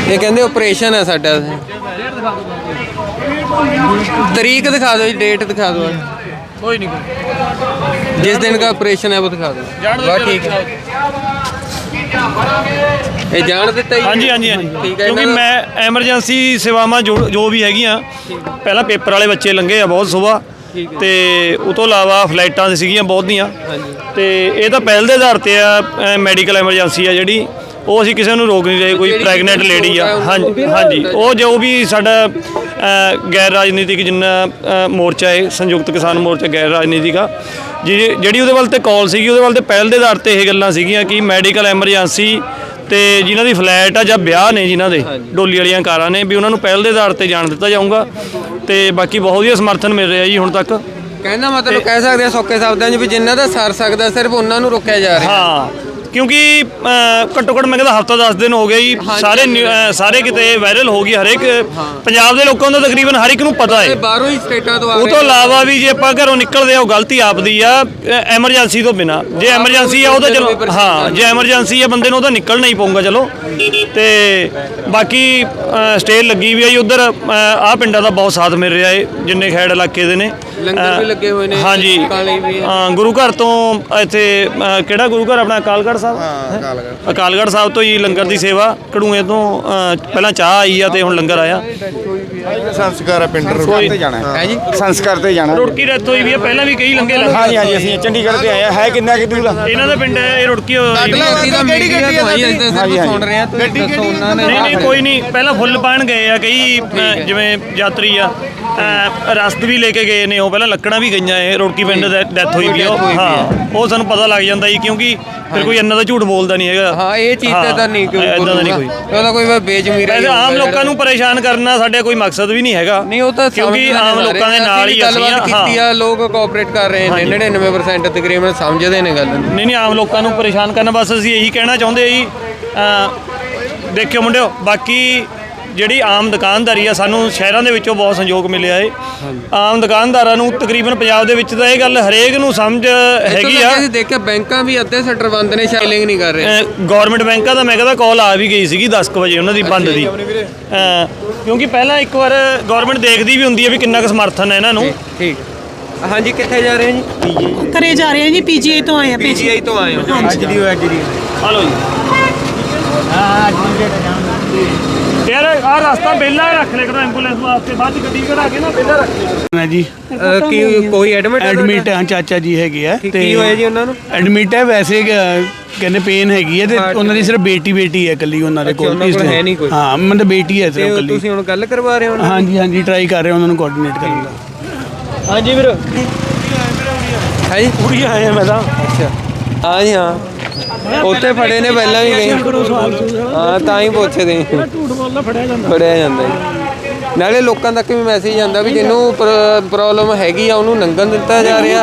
ਇਹ ਕਹਿੰਦੇ ਆਪਰੇਸ਼ਨ ਹੈ ਸਾਡਾ। ਤਰੀਕ ਦਿਖਾ ਦਿਓ ਜੀ ਡੇਟ ਦਿਖਾ ਦਿਓ। ਕੋਈ ਨਹੀਂ ਜਿਸ ਦਿਨ ਦਾ ਆਪਰੇਸ਼ਨ ਹੈ ਉਹ ਦਿਖਾ ਦਿਓ। ਬਸ ਠੀਕ ਹੈ। ਇਹ ਜਾਣ ਦਿੱਤਾ ਜੀ? ਹਾਂਜੀ ਹਾਂਜੀ ਹਾਂਜੀ। ਠੀਕ ਹੈ ਕਿਉਂਕਿ ਇਹਨਾਂ ਦਾ- ਮੈਂ ਐਮਰਜੈਂਸੀ ਸੇਵਾਵਾਂ ਜੋ ਜੋ ਵੀ ਹੈਗੀਆਂ ਪਹਿਲਾਂ ਪੇਪਰ ਵਾਲੇ ਬੱਚੇ ਲੰਘੇ ਆ ਬਹੁਤ ਸੁਬਾਹ ਤੇ ਉਹ ਤੋਂ ਇਲਾਵਾ ਫਲਾਈਟਾਂ ਤੇ ਸੀਗੀਆਂ ਬਹੁਤ ਦੀਆਂ। ਤੇ ਇਹ ਤਾਂ ਪਹਿਲ ਦੇ ਆਧਾਰ ਤੇ ਆ ਮੈਡੀਕਲ ਐਮਰਜੈਂਸੀ ਆ ਜਿਹੜੀ। ਉਹ ਅਸੀਂ ਕਿਸੇ ਨੂੰ ਰੋਕ ਨਹੀਂ ਰਹੇ ਕੋਈ ਜਿਹੜੀ ਪ੍ਰੈਗਨੈਂਟ ਲੇਡੀ ਆ। ਹਾਂਜੀ ਹਾਂਜੀ। ਉਹ ਜੋ ਵੀ ਸਾਡਾ ਗੈਰ ਰਾਜਨੀਤਿਕ ਜਿੰਨਾ ਮੋਰਚਾ ਹੈ ਸੰਯੁਕਤ ਕਿਸਾਨ ਮੋਰਚਾ ਗੈਰ ਰਾਜਨੀਤਿਕ ਆ ਜਿਹੜੀ ਜਿਹੜੀ ਉਹਦੇ ਵੱਲ ਤੇ ਕਾਲ ਸੀਗੀ ਉਹਦੇ ਵੱਲ ਤੇ ਪਹਿਲ ਦੇ ਆਧਾਰ ਤੇ ਇਹ ਗੱਲਾਂ ਸੀਗੀਆਂ ਕਿ ਮੈਡੀਕਲ ਐਮਰਜੈਂਸੀ ਤੇ ਜਿਨ੍ਹਾਂ ਦੀ ਫਲੈਟ ਆ ਜਾਂ ਵਿਆਹ ਨੇ ਜਿਨ੍ਹਾਂ ਦੇ ਡੋਲੀ ਵਾਲੀਆਂ ਕਾਰਾਂ ਨੇ ਵੀ ਉਹਨਾਂ ਨੂੰ ਪਹਿਲ ਦੇ ਆਧਾਰ ਤੇ ਜਾਣ ਦਿੱਤਾ ਜਾਊਗਾ ਤੇ ਬਾਕੀ ਬਹੁਤ ਵਧੀਆ ਸਮਰਥਨ ਮਿਲ ਰਿਹਾ ਜੀ ਹੁਣ ਤੱਕ। ਕਹਿੰਦਾ ਮਤਲਬ ਕਹਿ ਸਕਦੇ ਆ ਸੌਕੇ ਸ਼ਬਦਾਂ 'ਚ ਵੀ ਜਿਨ੍ਹਾਂ ਦਾ ਸਰ ਸਕਦਾ ਸਿਰਫ ਉਹਨਾਂ ਨੂੰ ਰੋਕਿਆ ਜਾ ਰਿਹਾ। ਹਾਂ। ਕਿਉਂਕਿ ਘੱਟੋ ਘੱਟ ਮੈਂ ਕਹਿੰਦਾ ਹਫਤਾ 10 ਦਿਨ ਹੋ ਗਏ ਜੀ। ਸਾਰੇ ਨਿਊ- ਸਾਰੇ ਕਿਤੇ ਵਾਇਰਲ ਹੋ ਗਈ ਹਰੇਕ ਪੰਜਾਬ ਦੇ ਲੋਕਾਂ ਦਾ ਤਕਰੀਬਨ ਹਰ ਇੱਕ ਨੂੰ ਪਤਾ ਹੈ। ਬਾਹਰੋਂ ਹੀ ਸਟੇਟਾਂ ਤੋਂ ਆ ਉਹ ਰਹੇ ਤੋਂ। ਇਲਾਵਾ ਵੀ ਜੇ ਆਪਾਂ ਘਰੋਂ ਨਿਕਲਦੇ ਆ ਉਹ ਗਲਤੀ ਆਪਦੀ ਆ। ਐਮਰਜੈਂਸੀ ਤੋਂ ਬਿਨਾ। ਜੇ ਐਮਰਜੈਂਸੀ ਆ ਉਹ ਤਾਂ ਚਲੋ ਹਾਂ ਜੇ ਐਮਰਜੈਂਸੀ ਆ ਬੰਦੇ ਨੂੰ ਉਹ ਤਾਂ ਨਿਕਲਣਾ ਹੀ ਪਊਗਾ ਚਲੋ। ਤੇ ਬਾਕੀ ਸਟੇਜ ਲੱਗੀ ਵੀ ਆ ਜੀ ਉਧਰ ਆ ਪਿੰਡਾਂ ਦਾ ਬਹੁਤ ਸਾਥ ਮਿਲ ਰਿਹਾ ਏ ਜਿੰਨੇ ਖੈੜ ਇਲਾਕੇ ਦੇ ਨੇ। ਲੰਗਰ ਵੀ ਲੱਗੇ ਹੋਏ ਨੇ ਹਾਂਜੀ। ਵੀ। ਹਾਂ ਗੁਰੂ ਘਰ ਤੋਂ ਇੱਥੇ ਅ, ਕਿਹੜਾ ਗੁਰੂ ਘਰ ਆਪਣਾ? ਅਕਾਲਗੜ੍ਹ ਸਾਹਿਬ ਹਾਂ ਅਕਾਲਗੜ੍ਹ। ਸਾਹਿਬ ਤੋਂ ਹੀ ਲੰਗਰ ਦੀ ਸੇਵਾ ਕੜੂਏ ਤੋਂ ਅ, ਪਹਿਲਾਂ ਚਾਹ ਆਈ ਆ ਤੇ ਹੁਣ ਲੰਗਰ ਆਇਆ। ਸੰਸਕਾਰ ਹੈ ਪਿੰਡ ਕੋਈ- ਤੇ ਜਾਣਾ ਹੈ। ਜੀ? ਸੰਸਕਾਰ ਤੇ ਜਾਣਾ। ਰੁੜਕੀ ਰੈਥ ਹੋਈ ਵੀ ਆ ਪਹਿਲਾਂ ਵੀ ਕਈ ਲੰਗੇ ਲੱਗੇ ਹਾਂਜੀ ਹਾਂਜੀ ਅਸੀਂ ਚੰਡੀਗੜ੍ਹ ਤੇ ਆਏ ਆ। ਹੈ ਕਿੰਨਾ ਕਿ ਦੂਰ ਆ? ਇਹਨਾਂ ਦਾ ਪਿੰਡ ਹੈ ਇਹ ਰੁੜਕੀ ਹੋਈ ਵੀ ਆ। ਤੋਂ ਆਈ ਅਸੀਂ ਤਾਂ ਹਾਂਜੀ, ਸਿਰਫ ਸੁਣ ਰਹੇ ਆ ਤੁਸੀਂ ਦੱਸੋ ਉਹਨਾਂ ਨੇ। ਨਹੀਂ ਨਹੀਂ ਕੋਈ ਨਹੀਂ। ਪਹਿਲਾਂ ਫੁੱਲ ਪਾਣ ਗਏ ਆ ਕਈ ਅ, ਜਿਵੇਂ ਯਾਤਰੀ ਆ ਅ, ਰਸਦ ਵੀ ਲੈ ਕੇ ਗਏ ਨੇ ਉਹ। ਪਹਿਲਾਂ ਲੱਕੜਾਂ ਵੀ ਗਈਆਂ ਇਹ ਰੁੜਕੀ ਪਿੰਡ ਦੇ ਡੈਥ ਹੋਈ ਵੀ ਆ। ਉਹ। ਹਾਂ ਉਹ ਸਾਨੂੰ ਪਤਾ ਲੱਗ ਜਾਂਦਾ ਜੀ ਕਿਉਂਕਿ ਫਿਰ ਕੋਈ ਇੰਨਾ ਦਾ ਝੂਠ ਬੋਲਦਾ ਨਹੀਂ ਹੈਗਾ। ਹਾਂ ਇਹ ਚੀਜ਼ ਤੇ ਤਾਂ ਨਹੀਂ ਕੋਈ ਇਦਾਂ ਦਾ ਨਹੀਂ ਕੋਈ। ਉਹਦਾ ਕੋਈ ਬੇਜ਼ਮੀਰਾ ਵੈਸੇ ਆਮ ਲੋਕਾਂ ਨੂੰ ਪਰੇਸ਼ਾਨ ਕਰਨਾ ਸਾਡੇ ਕੋਈ ਮਕਸਦ ਵੀ ਨਹੀਂ ਹੈਗਾ। ਨਹੀਂ ਉਹ ਤਾਂ ਕਿਉਂਕਿ ਆਮ ਲੋਕਾਂ ਦੇ। ਨਾਲ ਹੀ ਅਸੀਂ ਆ ਕੀਤੀ ਆ ਲੋਕ ਕੋਆਪਰੇਟ ਕਰ ਰਹੇ ਨੇ 99% ਤਕਰੀਬਨ ਸਮਝਦੇ ਨੇ ਗੱਲ। ਨੂੰ ਨਹੀਂ ਨਹੀਂ ਆਮ ਲੋਕਾਂ ਨੂੰ ਪਰੇਸ਼ਾਨ ਕਰਨਾ ਬਸ ਅਸੀਂ ਇਹੀ ਕਹਿਣਾ ਚਾਹੁੰਦੇ ਜੀ। ਅ, ਦੇਖਿਓ ਮੁੰਡਿਓ ਬਾਕੀ ਜਿਹੜੀ ਆਮ ਦੁਕਾਨਦਾਰੀ ਆ ਸਾਨੂੰ ਸ਼ਹਿਰਾਂ ਦੇ ਵਿੱਚੋਂ ਬਹੁਤ ਸੰਯੋਗ ਮਿਲਿਆ ਏ। ਆਮ ਦੁਕਾਨਦਾਰਾਂ ਨੂੰ ਤਕਰੀਬਨ ਪੰਜਾਬ ਦੇ ਵਿੱਚ ਤਾਂ ਇਹ ਗੱਲ ਹਰੇਕ ਨੂੰ ਸਮਝ ਹੈਗੀ ਆ। ਤੁਸੀਂ ਦੇਖਿਆ ਬੈਂਕਾਂ ਵੀ ਅੱਧੇ ਸਟਰ ਬੰਦ ਨੇ ਸ਼ਾਇਲਿੰਗ ਨਹੀਂ ਕਰ ਰਹੇ। ਗਵਰਨਮੈਂਟ ਬੈਂਕਾਂ ਦਾ ਮੈਂ ਕਹਿੰਦਾ ਕਾਲ ਆ ਵੀ ਗਈ ਸੀਗੀ 10 ਵਜੇ ਉਹਨਾਂ ਦੀ ਬੰਦ ਦੀ। ਕਿਉਂਕਿ ਪਹਿਲਾਂ ਇੱਕ ਵਾਰ ਗਵਰਨਮੈਂਟ ਦੇਖਦੀ ਵੀ ਹੁੰਦੀ ਹੈ ਵੀ ਕਿੰਨਾ ਕੁ ਸਮਰਥਨ ਹੈ ਇਹਨਾਂ ਨੂੰ। ਠੀਕ ਹਾਂਜੀ ਕਿੱਥੇ ਜਾ ਰਹੇ ਹੋ ਜੀ? ਘਰੇ ਜਾ ਰਹੇ ਹਾਂ ਜੀ ਪੀਜੀਆਈ ਤੋਂ ਆਏ ਆ ਪੀਜੀਆਈ ਤੋਂ ਆਏ ਹੋ ਅੱਜ ਦੀ ਹੋਇਆ ਅੱਜ ਦੀ। ਜੀ। ਹਾਂ ਅੱਜ ਦੀ। ਯਾਰ ਆ ਰਸਤਾ ਬੇਲਾ ਰੱਖ ਲੈ ਕਰੋ ਐਂਬੂਲੈਂਸ ਵਾਸਤੇ ਬਾਅਦ ਚ ਗੱਡੀ ਕਢਾ ਕੇ ਨਾ ਬੇਲਾ ਰੱਖ ਲੈ। ਮੈਂ ਜੀ ਕੀ ਕੋਈ ਐਡਮਿਟ ਐਡਮਿਟ ਹਾਂ ਚਾਚਾ ਜੀ ਹੈਗੇ ਆ ਕੀ ਹੋਇਆ ਜੀ ਉਹਨਾਂ ਨੂੰ? ਐਡਮਿਟ ਹੈ ਵੈਸੇ ਅ, ਕਹਿੰਦੇ ਪੇਨ ਹੈਗੀ ਹੈ ਤੇ ਉਹਨਾਂ ਦੀ ਸਿਰਫ ਬੇਟੀ ਬੇਟੀ ਹੈ ਇਕੱਲੀ ਉਹਨਾਂ ਦੇ ਕੋਲ ਉਹਨਾਂ ਕੋਲ ਇਸ ਲਈ। ਹੈ ਨਹੀਂ ਕੋਈ। ਹਾਂ ਮਤਲਬ ਬੇਟੀ ਹੈ ਤੇ ਸਿਰਫ ਇਕੱਲੀ। ਤੁਸੀਂ ਹੁਣ ਗੱਲ ਕਰਵਾ ਰਹੇ ਹੋ ਉਹਨਾਂ ਹਾਂਜੀ ਹਾਂਜੀ ਟਰਾਈ ਕਰ ਰਹੇ ਉਹਨਾਂ ਨੂੰ ਕੋਆਰਡੀਨੇਟ ਕਰਨ ਦਾ। ਹਾਂਜੀ ਵੀਰ। ਹੈ ਜੀ ਪੂਰੀ ਆਏ ਮੈਂ ਤਾਂ। ਅੱਛਾ। ਹਾਂ ਜੀ ਹਾਂ। ਉੱਥੇ ਫੜੇ ਨੇ ਪਹਿਲਾਂ ਵੀ ਗਏ। ਹਾਂ ਤਾਂ ਹੀ ਪੁੱਛਦੇ। ਝੂਠ ਬੋਲਦਾ ਫੜਿਆ ਜਾਂਦਾ। ਫੜਿਆ ਜਾਂਦਾ। ਜੀ ਨਾਲੇ ਲੋਕਾਂ ਤੱਕ ਵੀ ਮੈਸੇਜ ਜਾਂਦਾ ਵੀ ਜਿਹਨੂੰ ਪ੍ਰੋਬਲਮ ਹੈਗੀ ਆ ਉਹਨੂੰ ਲੰਘਣ ਦਿੱਤਾ ਜਾ ਰਿਹਾ।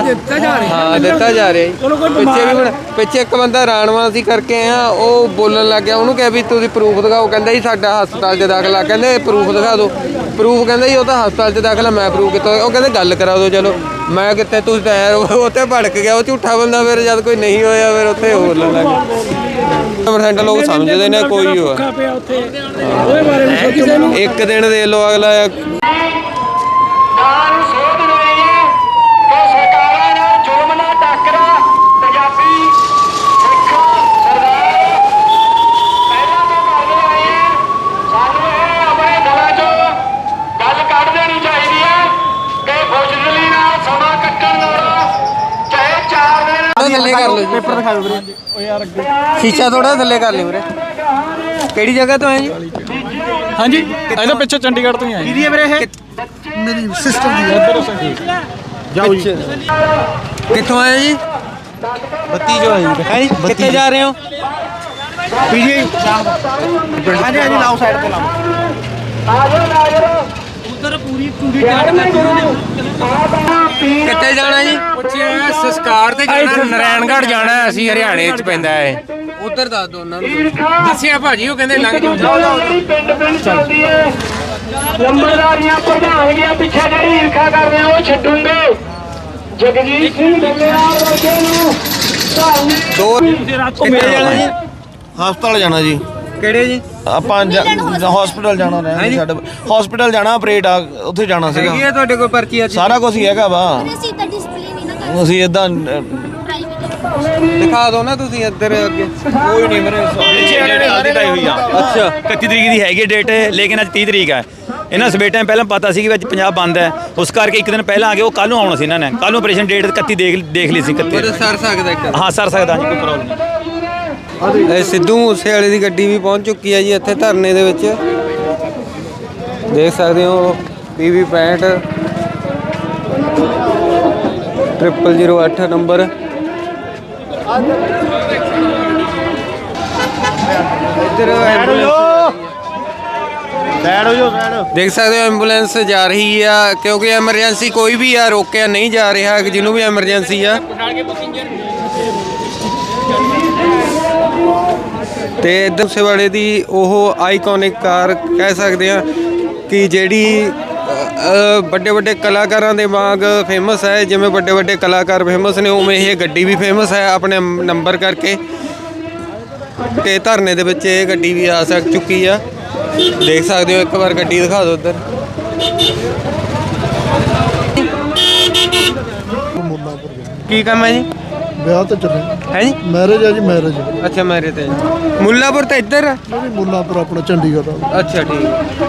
ਹਾਂ ਦਿੱਤਾ ਜਾ ਰਿਹਾ ਜੀ। ਪਿੱਛੇ ਵੀ ਹੁਣ ਪਿੱਛੇ ਇੱਕ ਬੰਦਾ ਰਾਣਵਾ ਸੀ ਕਰਕੇ ਆ ਉਹ ਬੋਲਣ ਲੱਗ ਗਿਆ ਉਹਨੂੰ ਕਿਹਾ ਵੀ ਤੁਸੀਂ ਪ੍ਰੂਫ ਦਿਖਾਓ। ਕਹਿੰਦਾ ਜੀ ਸਾਡਾ ਹਸਪਤਾਲ 'ਚ ਦਾਖਲਾ। ਕਹਿੰਦੇ ਪ੍ਰੂਫ ਦਿਖਾ ਦਿਓ। ਪ੍ਰੂਫ ਕਹਿੰਦਾ ਜੀ ਉਹ ਤਾਂ ਹਸਪਤਾਲ 'ਚ ਦਾਖਲਾ ਮੈਂ ਪ੍ਰੂਫ ਕੀਤਾ ਉਹ ਕਹਿੰਦੇ ਗੱਲ ਕਰਾ ਦਿਓ ਚਲੋ। ਮੈਂ ਕਿੱਥੇ ਤੁਸੀਂ ਤਾਂ ਐਂ ਉੱਥੇ ਭੜਕ ਗਿਆ ਉਹ ਝੂਠਾ ਬੰਦਾ ਫਿਰ ਜਦ ਕੋਈ ਨਹੀਂ ਹੋਇਆ ਫਿਰ ਉੱਥੇ ਹੋਰ ਲੱਗ ਗਿਆ। ਪਰਸੈਂਟ ਲੋਕ ਸਮਝਦੇ ਨੇ ਕੋਈ ਹੋ। ਇੱਕ ਦਿਨ ਦੇ ਲੋ ਅਗਲਾ ਦਾਨ ਸੋਧ ਰਹੀ ਕਿ ਸਰਕਾਰਾਂ ਨਾਲ ਜ਼ੁਲਮ ਨਾ ਟੱਕਰਾ ਪੰਜਾਬੀ ਸਿੱਖ ਸਰਦਾਰ ਪਹਿਲਾਂ ਤੋਂ ਕਰਦੇ ਆਏ ਆ। ਸਾਨੂੰ ਇਹ ਆਪਣੇ ਦਿਲਾਂ 'ਚੋਂ ਗੱਲ ਕੱਢ ਦੇਣੀ ਚਾਹੀਦੀ ਹੈ ਕਿ ਬੁਜ਼ਦਿਲੀ ਨਾਲ ਸਮਾਂ ਕੱਟਣ ਨਾਲੋਂ ਚਾਹੇ ਚਾਰ ਦਿਨ ਥੱਲੇ ਕਰ ਲਓ ਪੇਪਰ ਦਿਖਾ ਦਿਓ ਵੀਰੇ ਸ਼ੀਸ਼ਾ ਥੋੜਾ ਥੱਲੇ ਕਰ ਲਿਓ ਵੀਰੇ। ਕਿਹੜੀ ਜਗ੍ਹਾ ਤੋਂ ਆਏ ਜੀ? ਹਾਂਜੀ। ਇਹਦਾ ਪਿੱਛੇ ਚੰਡੀਗੜ੍ਹ ਤੋਂ ਹੀ ਆਏ। ਕਿਹਦੀ ਹੈ ਵੀਰੇ ਇਹ? ਮੇਰੀ ਸਿਸਟਰ ਦੀ ਜਾਓ ਜੀ। ਕਿੱਥੋਂ ਆਏ ਜੀ? ਬੱਤੀ ਜੋ। ਹੈ ਜੀ? ਕਿੱਥੇ ਜਾ ਰਹੇ ਹੋ? ਪੀਜੀ। ਹਾਂਜੀ ਹਾਂਜੀ ਲਾਓ ਸਾਈਡ ਤੇ ਲਾਓ। ਕਿੱਥੇ ਜਾਣਾ ਜੀ? ਸੰਸਕਾਰ ਤੇ ਨਾਰਾਇਣਗੜ੍ਹ ਜਾਣਾ ਹੈ, ਅਸੀਂ ਹਰਿਆਣੇ ਚ ਪੈਂਦਾ ਹੈ ਉਧਰ ਦੱਸ ਦੋ ਉਹਨਾਂ ਨੂੰ। ਦੱਸਿਆ ਭਾਜੀ ਉਹ ਕਹਿੰਦੇ ਲੰਘ ਜਾਓ। ਜਿਹੜੀ ਪਿੰਡ ਪਿੰਡ ਚੱਲਦੀ ਹੈ। ਲੰਬੜਦਾਰੀਆਂ ਪ੍ਰਧਾਨਗੀਆਂ ਪਿੱਛੇ ਜਿਹੜੀ ਈਰਖਾ ਕਰਦੇ ਆ ਉਹ ਛੱਡੂਗੇ। ਜਗਜੀਤ ਸਿੰਘ ਵਰਗੇ ਨੂੰ ਦੋ ਕਿੱਥੇ ਜਾਣਾ ਜੀ? ਹਸਪਤਾਲ ਜਾਣਾ ਜੀ। ਕਿਹੜੇ ਜੀ? ਆਪਾਂ ਹਸਪੀਟਲ। ਜਾਣਾ ਰਹਿਣਾ ਸਾਡੇ ਹਸਪੀਟਲ ਜਾਣਾ ਆਪਰੇਟ ਆ ਉੱਥੇ ਜਾਣਾ ਸੀਗਾ। ਹੈ ਤੁਹਾਡੇ ਕੋਲ ਪਰਚੀ ਅੱਜ? ਸਾਰਾ ਕੁਝ ਹੀ ਹੈਗਾ ਵਾ। ਅਸੀਂ ਤਾਂ ਡਿਸਪਲਿਨ ਅਸੀਂ ਇਦਾਂ ਦਿਖਾ ਦਿਓ ਨਾ ਤੁਸੀਂ ਇੱਧਰ ਅੱਗੇ। ਕੋਈ ਨਹੀਂ ਮੇਰੇ ਹਾਲਦੀ ਟਾਈ ਹੋਈ ਆ। ਅੱਛਾ। 31 ਤਰੀਕ ਦੀ ਹੈਗੀ ਡੇਟ ਲੇਕਿਨ ਅੱਜ 30 ਤਰੀਕ ਹੈ ਇਹਨਾਂ ਸਵੇਰ ਟਾਈਮ ਪਹਿਲਾਂ ਪਤਾ ਸੀ ਕਿ ਅੱਜ ਪੰਜਾਬ ਬੰਦ ਹੈ। ਉਸ ਕਰਕੇ ਇੱਕ ਦਿਨ ਪਹਿਲਾਂ ਆ ਗਏ ਉਹ ਕੱਲ ਨੂੰ ਆਉਣਾ ਸੀ ਇਹਨਾਂ ਨੇ। ਕੱਲ ਨੂੰ ਆਪਰੇਸ਼ਨ ਡੇਟ 31 ਦੇਖ ਦੇਖ ਲਈ ਸੀ 31 ਪਰ ਸਰ ਸਕਦਾ ਇੱਕ। ਹਾਂ ਸਰ ਸਕਦਾ ਜੀ ਕੋਈ ਪ੍ਰੋਬਲਮ ਨਹੀਂ। ਇਹ ਸਿੱਧੂ ਮੂਸੇ ਵਾਲੇ ਦੀ ਗੱਡੀ ਵੀ ਪਹੁੰਚ ਚੁੱਕੀ ਹੈ ਜੀ ਇੱਥੇ ਧਰਨੇ ਦੇ ਵਿੱਚ। ਦੇਖ ਸਕਦੇ ਹੋ PV 65 0008 ਨੰਬਰ। ਇੱਧਰ ਸਾਈਡ ਹੋ ਜਾਓ ਸਾਈਡ ਦੇਖ ਸਕਦੇ ਹੋ ਐਂਬੂਲੈਂਸ ਜਾ ਰਹੀ ਆ, ਕਿਉਂਕਿ ਐਮਰਜੈਂਸੀ ਕੋਈ ਵੀ ਆ, ਰੋਕਿਆ ਨਹੀਂ ਜਾ ਰਿਹਾ, ਜਿਹਨੂੰ ਵੀ ਐਮਰਜੈਂਸੀ ਆ। ਤੇ ਇੱਧਰ ਸੇਵਾੜੇ ਦੀ ਉਹ ਆਈਕੋਨਿਕ ਕਾਰ ਕਹਿ ਸਕਦੇ ਆ ਕਿ ਜਿਹੜੀ ਵੱਡੇ ਵੱਡੇ ਕਲਾਕਾਰਾਂ ਦੇ ਵਾਂਗ ਫੇਮਸ ਹੈ। ਜਿਵੇਂ ਵੱਡੇ ਵੱਡੇ ਕਲਾਕਾਰ ਫੇਮਸ ਨੇ ਉਵੇਂ ਇਹ ਗੱਡੀ ਵੀ ਫੇਮਸ ਹੈ ਆਪਣੇ ਨੰਬਰ ਕਰਕੇ। ਤੇ ਧਰਨੇ ਦੇ ਵਿੱਚ ਇਹ ਗੱਡੀ ਵੀ ਆ ਸਕ ਚੁੱਕੀ ਆ। ਦੇਖ ਸਕਦੇ ਹੋ ਇੱਕ ਵਾਰ ਗੱਡੀ ਦਿਖਾ ਦਿਓ ਉੱਧਰ। ਕੀ ਕੰਮ ਹੈ ਜੀ? ਵਿਆਹ ਤੇ ਚੱਲੇ। ਹੈ ਜੀ? ਮੈਰਿਜ ਹੈ ਜੀ ਮੈਰਿਜ ਅੱਛਾ ਮੇਰੇ ਤੇ ਮੁੱਲਾਪੁਰ ਤਾਂ ਇੱਧਰ ਆ? ਮੁੱਲਾਪੁਰ ਆਪਣਾ ਚੰਡੀਗੜ੍ਹ ਅੱਛਾ ਠੀਕ।